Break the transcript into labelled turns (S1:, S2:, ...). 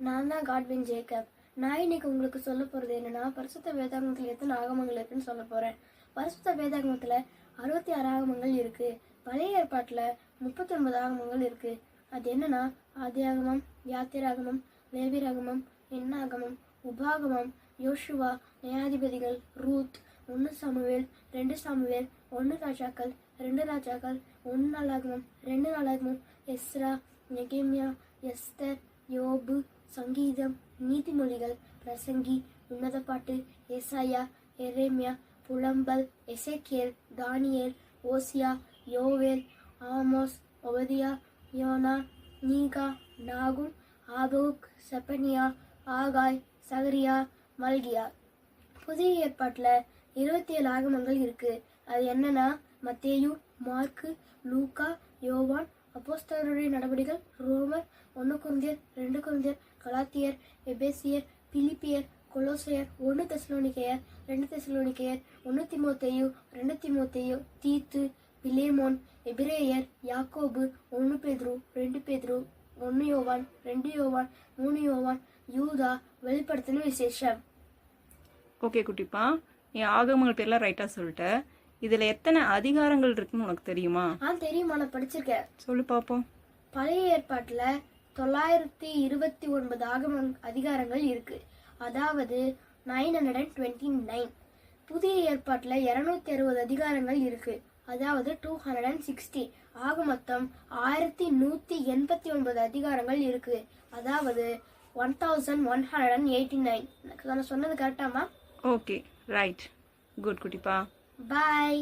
S1: நான் தான் Godwin Jacob. நான் இன்னைக்கு உங்களுக்கு சொல்ல போகிறது என்னென்னா பரிசுத்த வேதாகமத்தில் எத்தனை ஆகமங்கள் இருக்குன்னு சொல்ல போகிறேன் பரிசுத்த வேதாகமத்தில் அறுபத்தி ஆறு ஆகமங்கள் இருக்குது பழைய ஏற்பாட்டில் முப்பத்தொன்பது ஆகமங்கள் இருக்குது அது என்னென்னா ஆதியாகமம் யாத்திராகமம் லேவிராகமம் எண்ணாகமம் உபாகமம் யோசுவா நியாயாதிபதிகள் ரூத் ஒன்று சாமுவேல் ரெண்டு சாமுவேல் ஒன்று ராஜாக்கள் ரெண்டு ராஜாக்கள் ஒன்று நாளாகமம் ரெண்டு நாளாகமம் எஸ்ரா நெகேமியா எஸ்தர் யோபு சங்கீதம் நீதிமொழிகள் பிரசங்கி உன்னத பாட்டு ஏசாயா எரேமியா புலம்பல் எசேக்கியல் தானியல் ஓசியா யோவேல் ஆமோஸ் ஒபதியா யோனா நீகா நாகும் ஆபூக் செப்பனியா ஆகாய் சகரியா மல்கியா. புதிய ஏற்பாட்டில் இருபத்தி ஏழு ஆகமங்கள் இருக்கு. அது என்னன்னா மத்தேயு மார்க்கு லூக்கா யோவான் அப்போஸ்தலருடைய நடவடிக்கைகள் ரோமர் ஒன்று குருந்தியர் ரெண்டு குருந்தியர் கலாத்தியர் எபேசியர் பிலிப்பியர் கொலோசையர் ஒன்று தெசலோனிக்கையர் ரெண்டு தெசலோனிக்கையர் ஒன்று திமோத்தேயு ரெண்டு திமோத்தேயு தீத்து பிலேமோன் எபிரேயர் யாக்கோபு ஒன்று பேதுரு ரெண்டு பேதுரு ஒன்று யோவான் ரெண்டு யோவான் மூணு யோவான் யூதா வெளிப்படுத்தின விசேஷம்.
S2: ஓகே குட்டிப்பா நீ ஆகமங்கள் பேர்லாம் ரைட்டாக சொல்லிட்ட. இதில் எத்தனை அதிகாரங்கள் இருக்குன்னு உனக்கு தெரியுமா?
S1: ஆ தெரியுமா நான் படிச்சிருக்கேன்.
S2: சொல்லு பார்ப்போம்
S1: பழைய ஏற்பாட்டில் தொள்ளாயிரத்தி இருபத்தி ஒன்பது ஆகம அதிகாரங்கள் இருக்கு. அதாவது nine hundred and twenty nine புதிய ஏற்பாட்டில் இரநூத்தி அறுபது அதிகாரங்கள் இருக்கு. அதாவது டூ ஹண்ட்ரட் அண்ட் சிக்ஸ்டி ஆக மொத்தம் ஆயிரத்தி நூற்றி எண்பத்தி ஒன்பது அதிகாரங்கள் இருக்கு. அதாவது one thousand one hundred and eighty nine நான் சொன்னது கரெக்டாமா
S2: ஓகே ரைட் குட் குட்டிப்பா.
S1: பாய்